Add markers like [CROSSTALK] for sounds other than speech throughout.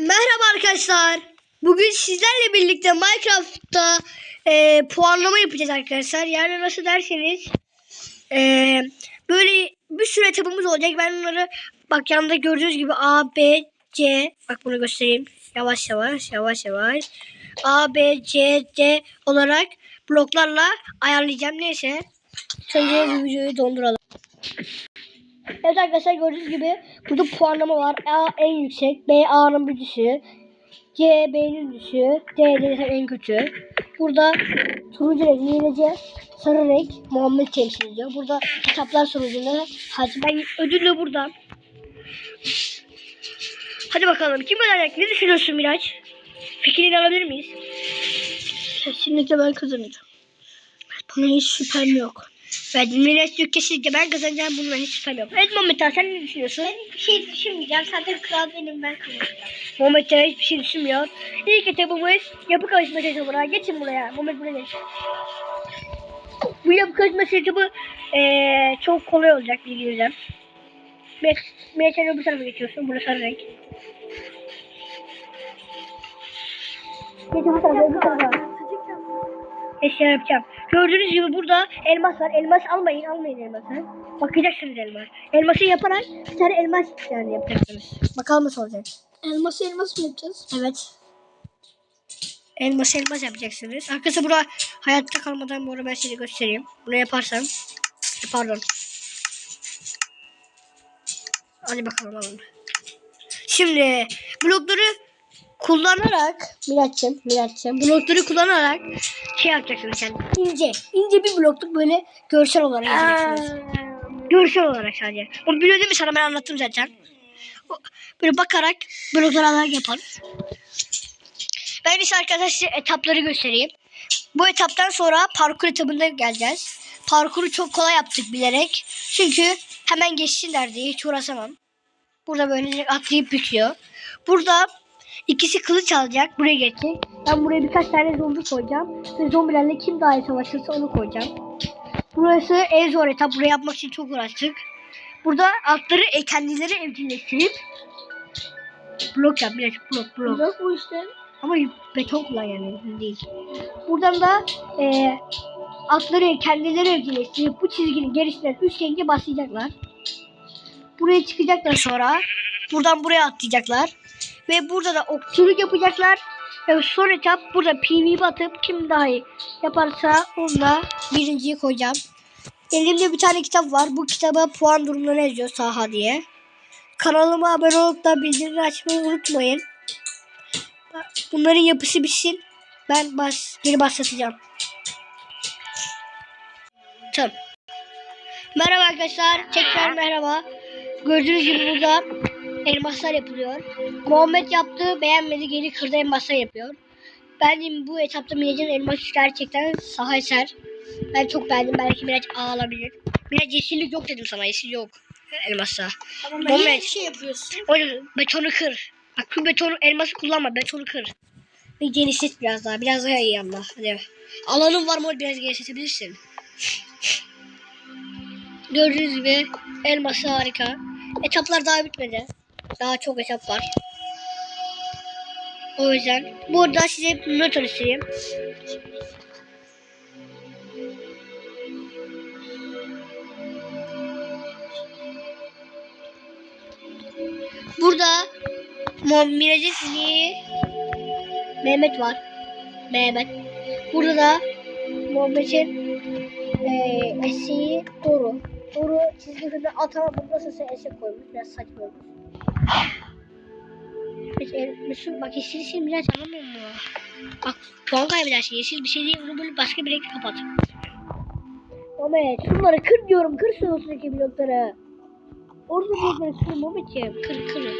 Merhaba arkadaşlar. Bugün sizlerle birlikte Minecraft'ta e, puanlama yapacağız arkadaşlar. Yani nasıl derseniz e, böyle bir sürü etapımız olacak. Ben onları bak yanında gördüğünüz gibi A, B, C. Bak bunu göstereyim. Yavaş yavaş yavaş yavaş. A, B, C, D olarak bloklarla ayarlayacağım. Neyse. Önce videoyu donduralım. Evet arkadaşlar gördüğünüz gibi burada puanlama var. A en yüksek, B A'nın düşüğü, C B'nin düşüğü, D de en kötü. Burada turuncu renk Nilece, sarı renk Muhammed temsil ediyor. Burada kitaplar sonucunda hacı ben ödülle buradan. Hadi bakalım kim kazanacak? Ne düşünüyorsun Miraç? Fikrini alabilir miyiz? Kesinlikle ben kazanacağım. Bana hiç şüphem yok. Miraç diyor kesinlikle ben kazanacağım bundan hiç şüphem yok. Evet Muhammed Han, sen ne düşünüyorsun? Ben bir şey düşünmeyeceğim. Zaten kral benim ben kazanacağım. Muhammed Han hiçbir şey düşünmüyor. İlk etapımız yapı karışma etabına. Geçin buraya. Muhammed buraya geç. Bu yapı karışma etabı eee çok kolay olacak biliyorum. Miraç, Miraç sen öbür tarafa geçiyorsun. Burası sarı renk. Geç öbür tarafa, öbür tarafa. Eşya yapacağım. Gördüğünüz gibi burada elmas var. Elmas almayın, almayın elması. Bakacaksınız elmas. Elması yaparak bir tane elmas yani yapacaksınız. Bakalım nasıl olacak. Elması elmas mı yapacağız? Evet. Elmas elmas yapacaksınız. Arkası bura hayatta kalmadan bu arada ben size göstereyim. Bunu yaparsam. Pardon. Hadi bakalım alın. Şimdi blokları kullanarak Miraç'cığım, Miraç'cığım blokları kullanarak şey yapacaksınız yani ince, ince bir blokluk böyle görsel olarak yapacaksınız. Görsel olarak sadece. O biliyor değil mi sana ben anlattım zaten. O- Böyle bakarak blokları alarak yapalım. Ben ise arkadaşlar size etapları göstereyim. Bu etaptan sonra parkur etabına geleceğiz. Parkuru çok kolay yaptık bilerek. Çünkü hemen geçsinler diye hiç uğraşamam. Burada böyle atlayıp bitiyor. Burada ikisi kılıç alacak. Buraya geçecek. Ben buraya birkaç tane zombi koyacağım. Ve zombilerle kim daha iyi savaşırsa onu koyacağım. Burası en zor etap. Burayı yapmak için çok uğraştık. Burada atları e, kendileri evcilleştirip blok yap. Birazcık blok blok. Yok bu işte. Ama beton kullan yani değil. Buradan da e, atları kendileri evcilleştirip bu çizginin gerisinden üç renge başlayacaklar. Buraya çıkacaklar sonra. Buradan buraya atlayacaklar. Ve burada da okçuluk yapacaklar. Ve son etap burada PvP atıp kim daha iyi yaparsa onunla birinciyi koyacağım. Elimde bir tane kitap var. Bu kitaba puan durumları yazıyor Saha diye. Kanalıma abone olup da bildirimleri açmayı unutmayın. Bunların yapısı bitsin. Ben bas, geri başlatacağım. Tamam. Merhaba arkadaşlar. Tekrar merhaba. Gördüğünüz gibi burada elmaslar yapılıyor. Muhammed yaptı. Beğenmedi. Geri kırdı elmaslar yapıyor. Bence bu etapta Miraç'ın elması gerçekten saha eser. Ben çok beğendim. Belki Miraç A alabilir. Miraç yeşillik yok dedim sana. Yeşil yok. Elmasa. Tamam ben bir şey yapıyorsun. O yüzden betonu kır. Bak şu betonu elması kullanma. Betonu kır. Ve genişlet biraz daha. Biraz daha iyi ama. Hadi. Alanın var mı biraz genişletebilirsin. Gördüğünüz gibi elması harika. Etaplar daha bitmedi. Daha çok etap var. O yüzden burada size not göstereyim. Burada Mirac'ın ineği Mehmet var. Mehmet. Burada da Muhammed'in eee eşeği Doru. Doru çizgi filmde atama bu nasılsa eşek koymuş. Biraz saçma olmuş. Mesut bak yeşil yeşil Miraç anlamıyor mu? Bak puan kaybedersin. Yeşil bir şey değil. Bunu böyle başka bir renk kapat. Muhammed şunları kır diyorum. Kır üstündeki blokları. Orada blokları kır Muhammedciğim. Kır kır.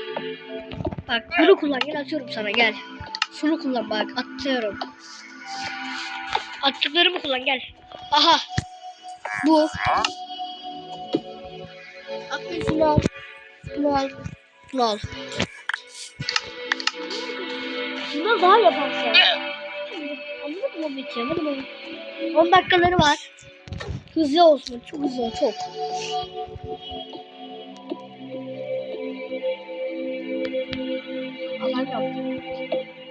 Bak bunu kullan gel atıyorum sana gel. Şunu kullan bak atıyorum. Attıklarımı kullan gel. Aha. Bu. Aklın şunu al. Şunu al. Al. Şunu daha yaparsın. Anladın mı Muhammedciğim? Hadi bakalım. 10 dakikaları var. Hızlı olsun. Çok hızlı. Çok.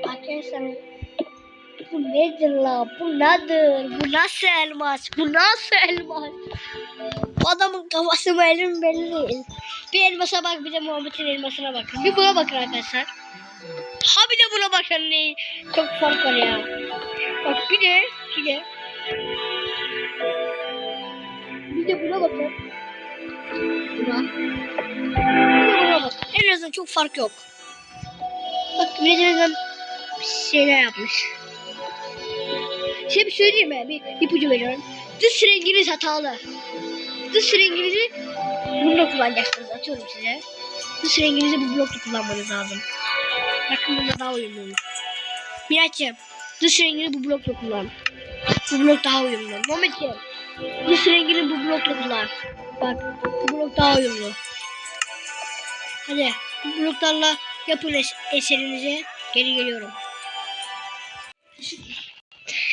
Arkadaşlar bu nedir la? Bu nedir? Bu nasıl elmas? Bu nasıl elmas? Adamın kafası mı elim belli değil. Bir elmasa bak bir de Muhammed'in elmasına bakın. Bir buna bakın arkadaşlar. Ha bir de buna bakın ne? Çok fark var ya. Bak bir de bir de bir de buna bakın. Buna. Bir de buna bak. En azından çok fark yok. Bak azından şeyler yapmış. Şey bir söyleyeyim mi? Bir ipucu veriyorum. Dış renginiz hatalı. Dış renginizi bununla kullanacaksınız. Atıyorum size. Dış renginizi bu blokla kullanmanız lazım. Bakın bunda daha uyumlu. Miraç'cığım dış rengini bu blokla kullan. Bu blok daha uyumlu. Muhammed'ciğim dış rengini bu blokla kullan. Bak bu blok daha uyumlu. Hadi bu bloklarla yapın es- eserinizi. Geri geliyorum.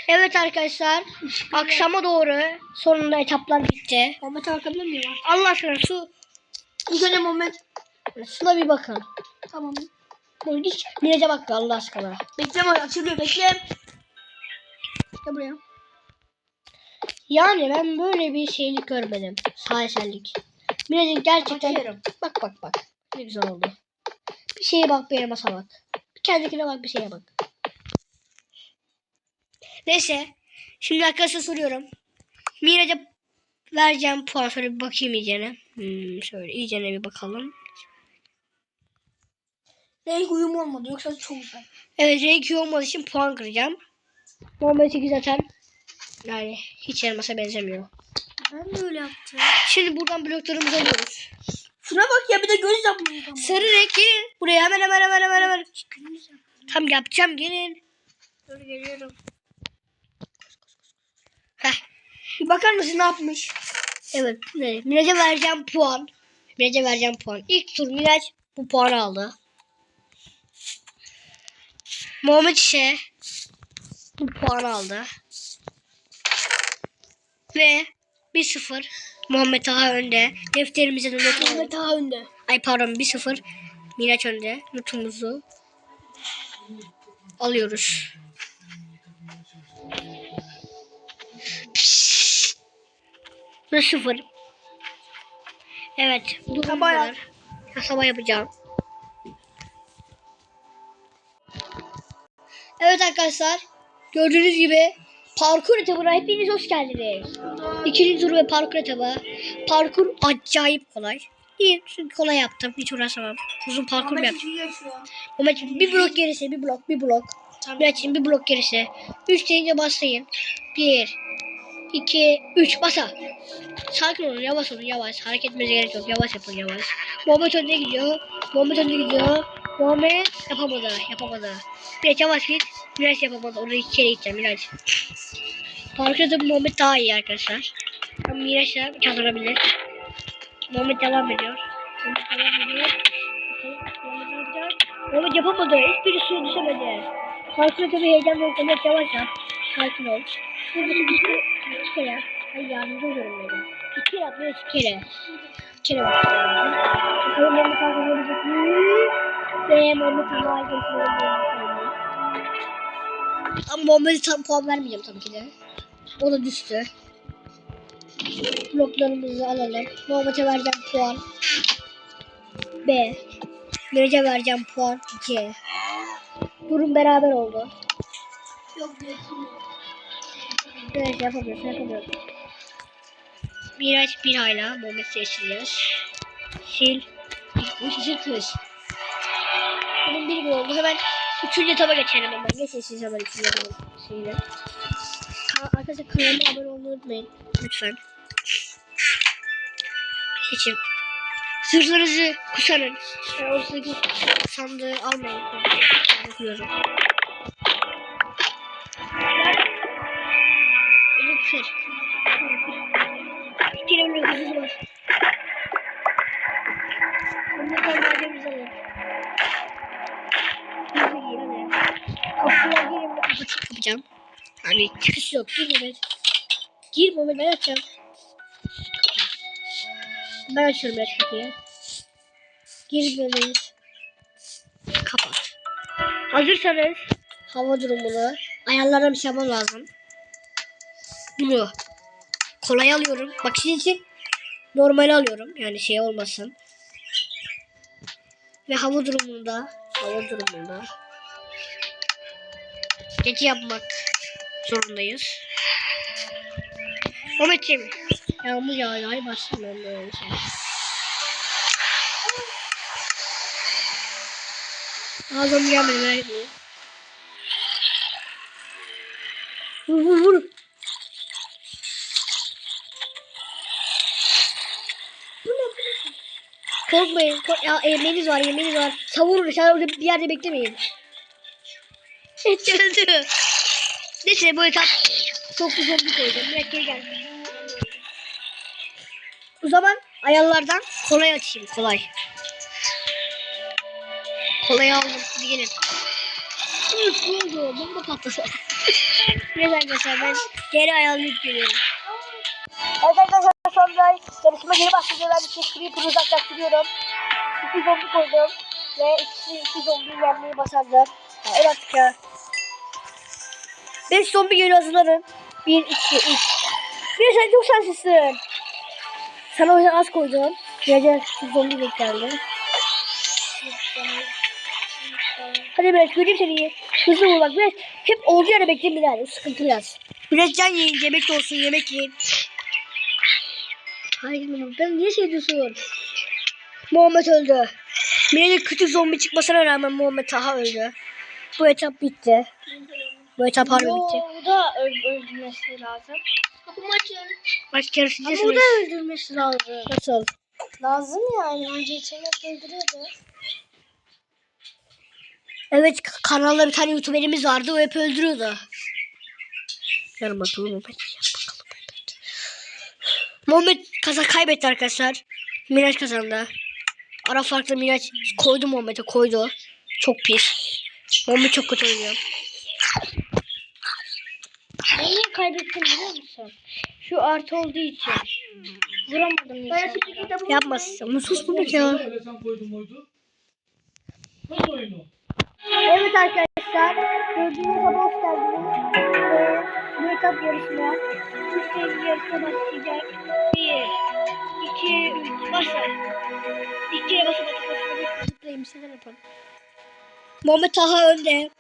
Evet arkadaşlar akşama doğru sonunda etaplar bitti. Muhammed bakabilir miyim? Allah aşkına su önce Muhammed. suna bir bakın. Tamam. Bunu hiç Miraç'a bak Allah aşkına. Bekle Muhammed açılıyor bekle. Gel buraya. Yani ben böyle bir şeylik görmedim. Şaheserlik. Miraç'ın gerçekten... Açıyorum. Bak bak bak. Ne güzel oldu. Bir şeye bak bir elmasa bak. Bir kendine bak bir şeye bak. Neyse. Şimdi arkadaşlar soruyorum. Miraç'a vereceğim puan. Şöyle bir bakayım iyicene. Hmm, şöyle iyicene bir bakalım. Renk uyumu olmadı yoksa çok güzel. Evet renk iyi olmadığı için puan kıracağım. Muhammed 8 zaten yani hiç elmasa benzemiyor. Ben de öyle yaptım. Şimdi buradan bloklarımızı alıyoruz. Şuna bak ya bir de göz yapmıyor. Sarı renk gelin. Buraya hemen hemen hemen hemen hemen. Tam yapacağım gelin. Dur geliyorum. Bir bakar mısın ne yapmış? Evet. Ne? Miraç'a vereceğim puan. Miraç'a vereceğim puan. İlk tur Miraç bu puanı aldı. Muhammed ise bu puanı aldı. Ve 1-0 Muhammed daha önde. Defterimize de not. Muhammed daha önde. Ay pardon 1-0 Miraç önde. Notumuzu alıyoruz. Ve 0. Evet. Bu Sabah yap. Ya, sabah yapacağım. Evet arkadaşlar. Gördüğünüz gibi parkur etabına hepiniz hoş geldiniz. İkinci tur ve parkur etabı. Parkur acayip kolay. İyi çünkü kolay yaptım. Hiç uğraşamam. Uzun parkur yaptım. Muhammed bir blok gerisi, bir blok, bir blok. Tamam. Bir açayım, bir blok gerisi. Üç deyince basayım. Bir, iki, üç basa. Sakin olun, yavaş olun, yavaş. Hareket etmenize gerek yok. Yavaş yapın, yavaş. Muhammed önde gidiyor. Muhammed önde gidiyor. Muhammed yapamadı, yapamadı. Biraz yavaş git. Biraz yapamadı. Orada iki kere gideceğim, biraz. Parkurda da Muhammed daha iyi arkadaşlar. Ama Miraç da kazanabilir. Muhammed devam ediyor. Muhammed devam ediyor. Muhammed yapamadı. Hiçbiri suya düşemedi. Parkurda tabii heyecan yok. Muhammed yavaş yap. Sakin ol. Burada bir iki kere. Hayır yardımcı oluyorum dedim. İki kere yap. Evet iki kere. İki kere bak. Bakalım Muhammed kazanabilecek mi? Ve Muhammed daha geçmedi. Ama Muhammed'e tam puan vermeyeceğim tabii ki de. O da düştü. Bloklarımızı alalım. Muhammed'e vereceğim puan. B. Miraç'a vereceğim puan. C. Durum beraber oldu. Yok yok. Evet yapamıyorsun yapamıyorsun. Miraç bir hala. Muhammed seçeceğiz. Sil. Bu sil kız. Bunun bir gün oldu. Hemen üçüncü etaba geçelim hemen. Geçin siz hemen üçüncü etaba şeyine. Ka- Arkadaşlar kanalıma abone olmayı unutmayın. Lütfen. Geçin. Zırhlarınızı kuşanın. Yani sandığı almayın. Bakıyorum. Kere böyle hızlı var. Bunu da malzememizi alalım. Hızlı hadi. Kapıya girin kapı çık yapacağım. Hani çıkış yok. Gir Mehmet. Gir Mehmet ben açacağım. Ben açıyorum biraz kapıyı. Gir Mehmet. Kapat. Hazırsanız hava durumunu ayarlara bir şey yapmam lazım. Bunu kolay alıyorum. Bak sizin için normal alıyorum. Yani şey olmasın. Ve hava durumunda hava durumunda gece yapmak zorundayız. Mehmetciğim yağmur yağıyor. Ay başlamıyorum böyle şey. Ağzım gelmedi. Vur vur vur. Korkmayın. Kork ya, yemeğiniz var yemeğiniz var. Savurun. Sen orada bir yerde beklemeyin. Hiç [LAUGHS] öldü. Neyse bu etap çok güzel bir koydum. Biraz geri gel. O zaman ayarlardan kolay açayım. Kolay. Kolay aldım. Hadi gelin. Üf, ne oldu? Bomba patladı. [LAUGHS] Neyse arkadaşlar ben geri ayarlayıp geliyorum. Evet arkadaşlar yarışma geri başlıyor. Ben iki creeper uzaklaştırıyorum. İki zombi koydum. Ve ikisi iki zombi yenmeyi başardı. Evet artık ya. Beş zombi geliyor hazırlanın. Bir, iki, üç. Bir sen çok şanslısın. Sana o yüzden az koydum. Gece zombi beklendi. Hadi biraz göreyim seni. Hızlı ol biraz. Hep olduğu yere bekleyin bir O sıkıntı biraz. Biraz can yiyin. Yemek de olsun. Yemek yiyin. Hayır ben niye şey diyorsun? Muhammed öldü. Mira'nın küçük zombi çıkmasına rağmen Muhammed Taha öldü. Bu etap bitti. Bu etap harbi bitti. o da öl- öldürmesi lazım. Kapımı açın. Başka yarışı Ama o da öldürmesi lazım. Nasıl? Lazım yani. Önce içeride öldürüyordu. Evet kanalda bir tane youtuberimiz vardı. O hep öldürüyordu. Muhammed. Yarın bakalım Muhammed. Muhammed kaza kaybetti arkadaşlar. Miraç kazandı. Ara farklı Miraç koydu Muhammed'e koydu. Çok pis. Muhammed çok kötü oynuyor. Ben niye kaybettim biliyor musun? Şu artı olduğu için. Vuramadım insanlara. Yapmasın. Ama sus Muhammed ya. Öyle sen koydun muydu? Nasıl oyunu? Evet arkadaşlar. Gördüğünüz gibi hoş geldiniz. Ee, bu etap kez yarışma başlayacak. Bir, iki, üç. Başla. İlk kere basın. Zıplayın bir şeyler yapın. Muhammed Taha önde.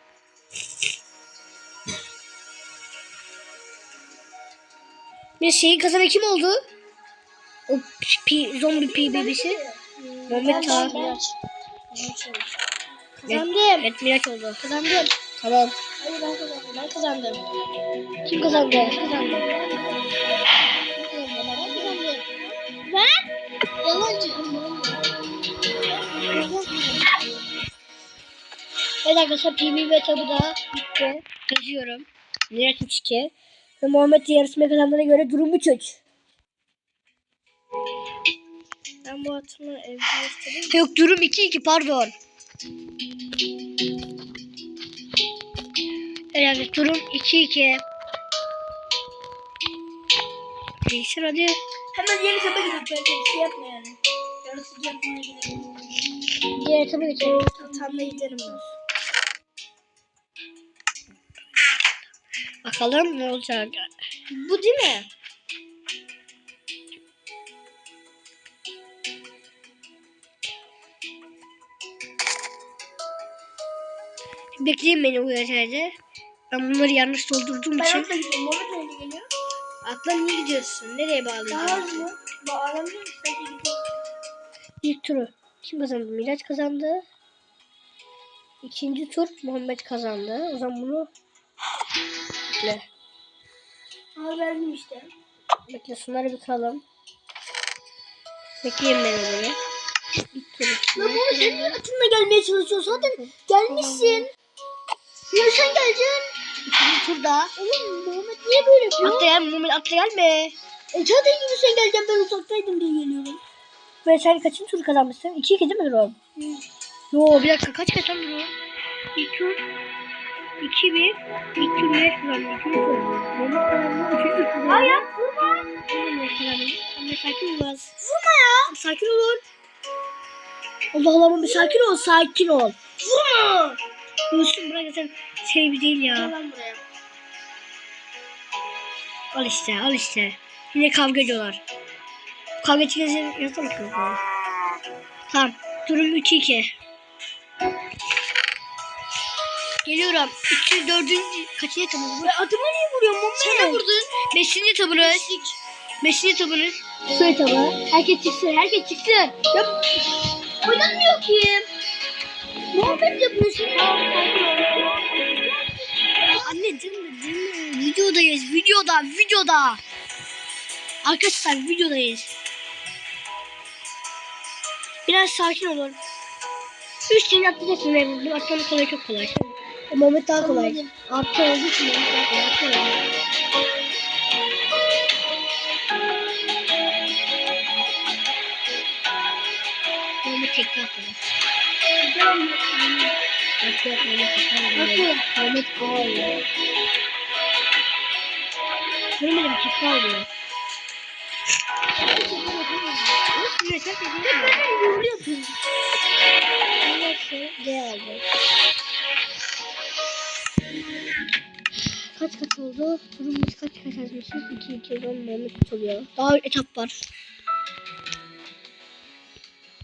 Bir şeyin kazanı kim oldu? O pi, zombi pi bebesi. Muhammed Taha. Kazandım. Evet Miraç oldu. Kazandım. Tamam. Hayır ben kazandım. Ben kazandım. Kim kazandı? Ben kazandım. Ben kazandım. Ben? Yalancı. Evet arkadaşlar PB ve tabu da bitti. Yazıyorum. Miraç 3-2. Ve Muhammed yarışma kazandığına göre durum 3-3. Ben bu atımı evde. Yok durum 2-2 pardon. Arkadaşlar, durum 2-2. Değişir hadi. Hemen yeni taba gidelim. Şey yapma yani. Yarısı yapmaya gidelim. Diğer tabu geçelim. Hatamla giderim ben. Bakalım ne olacak. Bu değil mi? Bekleyin beni yerde. Ben bunları yanlış doldurduğum Ben için. atla gidiyorum. Muhammed nereye geliyor? Atla niye gidiyorsun? Nereye Daha bağlayacaksın? hızlı. Bağlamıyor musun? Hadi gidelim. İlk turu kim kazandı? Miraç kazandı. İkinci tur Muhammed kazandı. O zaman bunu bekle. Al verdim işte. Bekle şunları bir kıralım. Bekleyin beni böyle. İlk tur. Lan Muhammed sen niye atınla gelmeye çalışıyorsun? Zaten gelmişsin. Ya sen geleceksin. İkinci turda. Oğlum Muhammed niye böyle yapıyor? Atla gel Muhammed atla gelme. E zaten yine sen geleceksin ben uzaktaydım diye geliyorum. Ve sen kaçıncı tur kazanmışsın? 2 2 değil mi durum? Yo bir dakika kaç kazandın durum? İlk tur 2 1 İlk tur Miraç kazandı. İkinci tur. Muhammed kazandı. Üçüncü tur. Ay ya vurma. Muhammed kazandı. Anne sakin ol biraz. Vurma ya. Sakin olun. Allah Allah bir sakin ol, sakin ol. Vurma. Dursun bırak zaten şey bir değil ya. Gel buraya. Al işte al işte. Yine kavga ediyorlar. Kavga çıkınca yazsana kavga. Tamam. Durum 3-2. Geliyorum. 304. kaçıncı tabunuz bu? Adıma niye vuruyorsun Muhammed? Sen vurdun. Beşinci tabunuz. Beşinci tabunuz. Su etabı. Herkes çıksın, herkes çıksın. Ya oynanmıyor ki. Muhabbet yapıyorsun. Anne dinle dinle. Videodayız. Videoda. Videoda. Arkadaşlar videodayız. Biraz sakin olun. Üç gün atlayacaksın ve bu atlamak kolay çok kolay. O Mehmet daha kolay. Artı olduğu için Mehmet daha kolay. Kolay. Mehmet tekte atladı. Mehmet tekte atladı. Mehmet ağlıyor. Tekte ağlıyor. Mehmet tekte ağlıyor. Neyse D aldı. Kaç kaç oldu? Durumumuz kaç kaç yazmışız? 2 2 10 Mehmet tutuluyor. Daha etap var.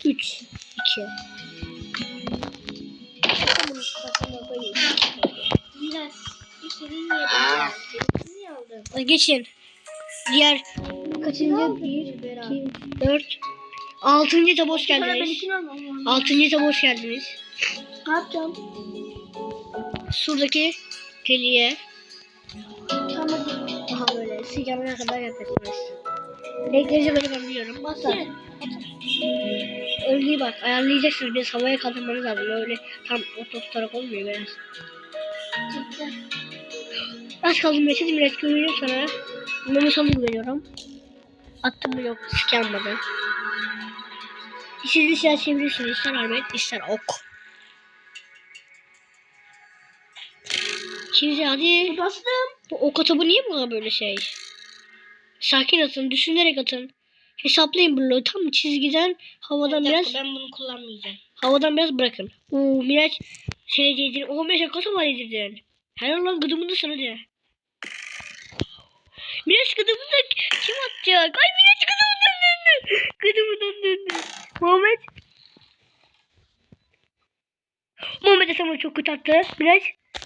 3 2 Biraz yere Niye? Geçin. Diğer kaçıncı? 1 2 4 Altıncı tabı hoş geldiniz. Altıncı tabı hoş geldiniz. Ne yapacağım? Şuradaki deliğe Tamam. Aha böyle sigaraya kadar yapacaksınız. Renkleri böyle ben biliyorum. Basa. Örneği bak ayarlayacaksınız. Biraz havaya kaldırmanız lazım. Öyle tam orta tutarak olmuyor biraz. Az kaldım Mesut biraz güveniyorum sana. Mehmet sana güveniyorum. Attım mı yok sik yanmadı. İstediğiniz silah çevirirsiniz. İster arbet ister ok. Şimdi hadi. Bastım. Bu ok atabı niye buna böyle şey? Sakin atın, düşünerek atın. Hesaplayın bunu. Tam çizgiden havadan biraz ben bunu kullanmayacağım. havadan biraz bırakın. Oo Miraç şey dedin. O Miraç kaç hava dedin. Helal lan gıdımını sana de. Miraç gıdımını kim atacak? Ay Miraç gıdımından döndü. Gıdımından döndü. Muhammed. Muhammed de sana çok kötü attı. Miraç.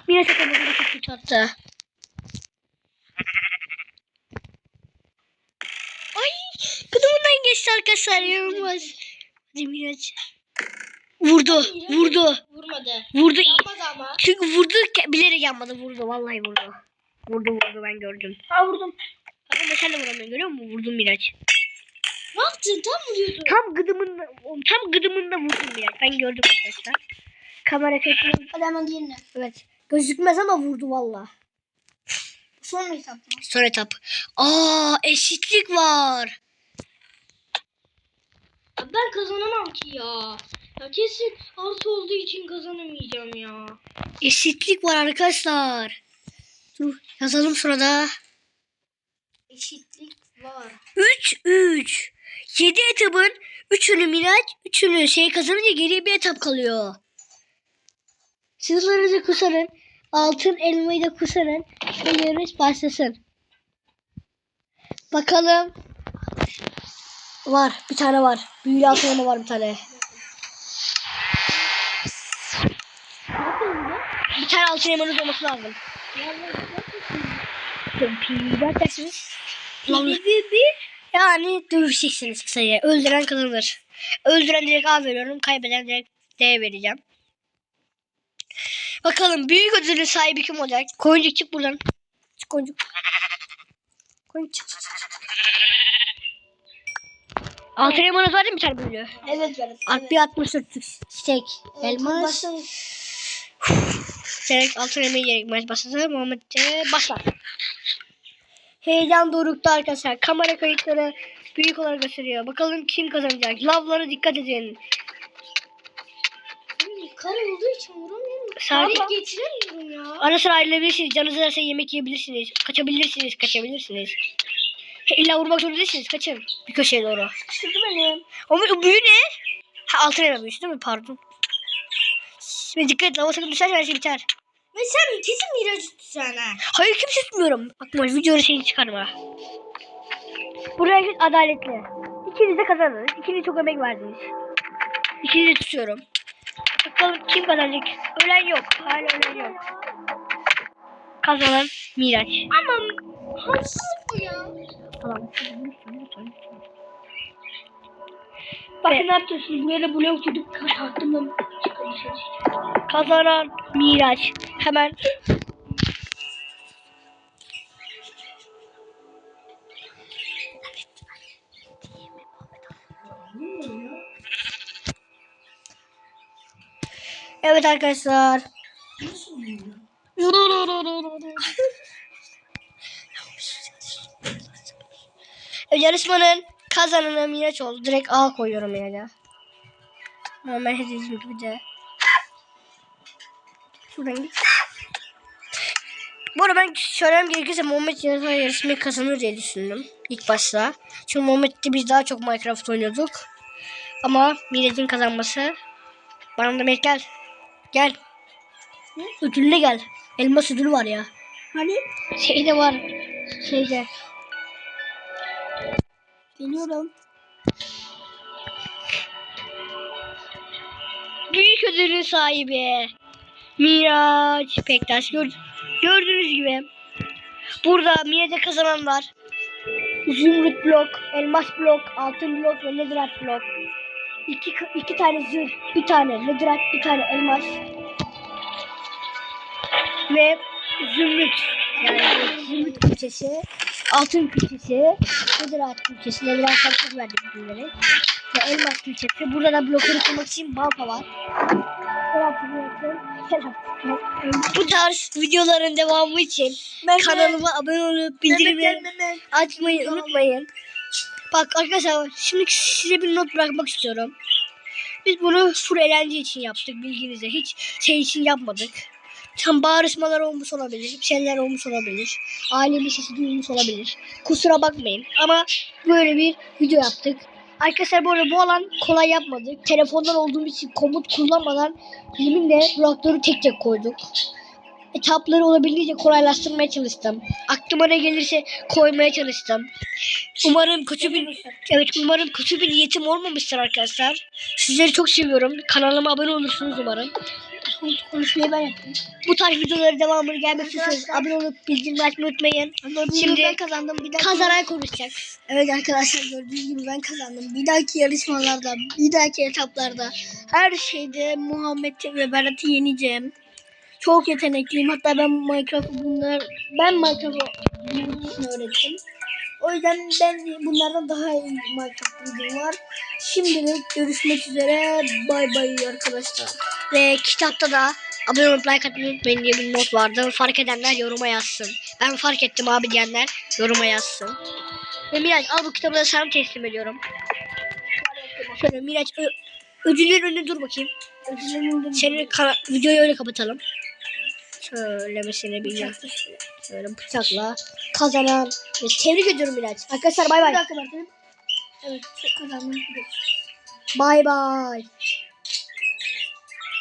Miraç de sana çok kötü attı. Ay gıdımından geçti arkadaşlar. Yanılmaz. Hadi Miraç. Vurdu. Vurdu. Vurmadı. Vurdu. Yapmadı ama. Çünkü vurdu bilerek yanmadı. Vurdu. Vallahi vurdu. Vurdu vurdu ben gördüm. Ha vurdum. Ama sen de vuramıyorsun görüyor musun? Vurdum Miraç. Ne yaptın? Tam vuruyordun. Tam gıdımında, tam gıdımında vurdum Miraç. Ben gördüm arkadaşlar. Kamera kayıtını. Hadi hemen diğerine. Evet. Gözükmez ama vurdu valla. Son etap mı? Son etap. Aa eşitlik var. Ben kazanamam ki ya. Ya kesin artı olduğu için kazanamayacağım ya. Eşitlik var arkadaşlar. Dur yazalım sırada. Eşitlik var. 3 3. 7 etapın 3'ünü Miraç, 3'ünü şey kazanınca geriye bir etap kalıyor. Sınırlarınızı kusarın. Altın elmayı da kusarın. Ve yarış başlasın. Bakalım. Var. Bir tane var. Büyülü [LAUGHS] altın elma var bir tane. Bir tane altın elmanız olması lazım. Pili dersiniz. Yani dövüşeceksiniz kısaca. Öldüren kazanır. Öldüren direkt A veriyorum. Kaybeden direkt D vereceğim. Bakalım büyük ödülün sahibi kim olacak? Koyuncuk çık buradan. Çık koyuncuk. Koyuncuk çık çık çık. Altın elmanız var değil mi bir tane büyülü? Evet evet. At bir 64 çiçek. Elmas. Direkt altın elmayı yiyerek maç başladı. Muhammed de başlar. Heyecan dorukta arkadaşlar. Kamera kayıtları büyük olarak gösteriyor. Bakalım kim kazanacak. Lavlara dikkat edin. Kare olduğu için vuramıyorum. Sadece Abi geçiremiyorum ya. ara sıra ayrılabilirsiniz. Canınız derse yemek yiyebilirsiniz. Kaçabilirsiniz. Kaçabilirsiniz. İlla vurmak zorunda değilsiniz. Kaçın. Bir köşeye doğru. Şurada benim. O, büyü ne? Ha altın elma büyüsü değil mi? Pardon. Ve dikkat et lava sakın düşerse her şey biter. Ve sen kesin Miraç'ı tutacaksın ha. Hayır kimse tutmuyorum. Bak Moj videoda seni çıkarma. Buraya git adaletli. İkiniz de kazandınız. İkiniz çok emek verdiniz. İkinizi de tutuyorum. Bakalım kim kazanacak? Ölen yok. Hala ölen yok. Kazanan Miraç. Ama haksızlık bu ya. Tamam. Bakın ne yapıyorsunuz? Böyle blok tutup dışarı. Kazanan Miraç. Hemen Evet arkadaşlar. Yarışmanın kazananı Miraç oldu. Direkt A koyuyorum Miraç'a. Normal hediyesi gibi de. Şuradan git. Bu arada ben söylemem gerekirse Muhammed yarışma yarışmayı kazanır diye düşündüm. ilk başta. Çünkü Muhammed'de biz daha çok Minecraft oynuyorduk. Ama Miraç'ın kazanması. Bana demek gel. Gel. Ödülle gel. Elmas ödülü var ya. Hani? Şeyde var. Şeyde. Geliyorum. Büyük ödülün sahibi. Miraç Pektaş. Gör, gördüğünüz gibi. Burada Miraç'a kazanan var. Zümrüt blok, elmas blok, altın blok ve netherite blok. İki, iki tane zırh, bir tane netherite, bir tane elmas. Ve zümrüt. Yani zümrüt külçesi, altın külçesi, netherite külçesi, netherite karışık verdik bunları. Ve elmas külçesi. Burada da blokları kırmak için balta var. Bu tarz videoların devamı için kanalıma abone olup bildirimleri açmayı unutmayın. Bak arkadaşlar şimdi size bir not bırakmak istiyorum. Biz bunu full eğlence için yaptık bilginize. Hiç şey için yapmadık. Tam bağırışmalar olmuş olabilir, bir şeyler olmuş olabilir. Ailemin sesi duyulmuş olabilir. Kusura bakmayın ama böyle bir video yaptık. Arkadaşlar bu arada bu alan kolay yapmadık. Telefondan olduğum için komut kullanmadan yeminle blokları tek tek koyduk. Etapları olabildiğince kolaylaştırmaya çalıştım. Aklıma ne gelirse koymaya çalıştım. Umarım kötü bir evet umarım kötü bir niyetim olmamıştır arkadaşlar. Sizleri çok seviyorum. Kanalıma abone olursunuz umarım. Konuşmayı ben yaptım. Bu tarz videoların devamını gelmek istiyorsanız abone olup bildirim açmayı unutmayın. Şimdi ben kazandım. Bir dahaki, Kazanan konuşacak. Evet arkadaşlar gördüğünüz gibi ben kazandım. Bir dahaki yarışmalarda, bir dahaki etaplarda her şeyde Muhammed'i ve Berat'ı yeneceğim. Çok yetenekliyim. Hatta ben Minecraft bunlar ben Minecraft'ı birisini öğrettim. O yüzden ben bunlardan daha iyi Minecraft bilgim var. Şimdilik görüşmek üzere. Bay bay arkadaşlar. Ve kitapta da abone olup like atmayı unutmayın diye bir not vardı. Fark edenler yoruma yazsın. Ben fark ettim abi diyenler yoruma yazsın. Ve Miraç al bu kitabı da sana teslim ediyorum. Şöyle Miraç ödüllerin önünde dur bakayım. Ödülümün Senin kana- videoyu öyle kapatalım. Şöyle mesela bir Şöyle bıçakla kazanan. Ve tebrik ediyorum Miraç. Arkadaşlar bay bay. Bir dakika Berk'im. Evet kazandım. Bay bay.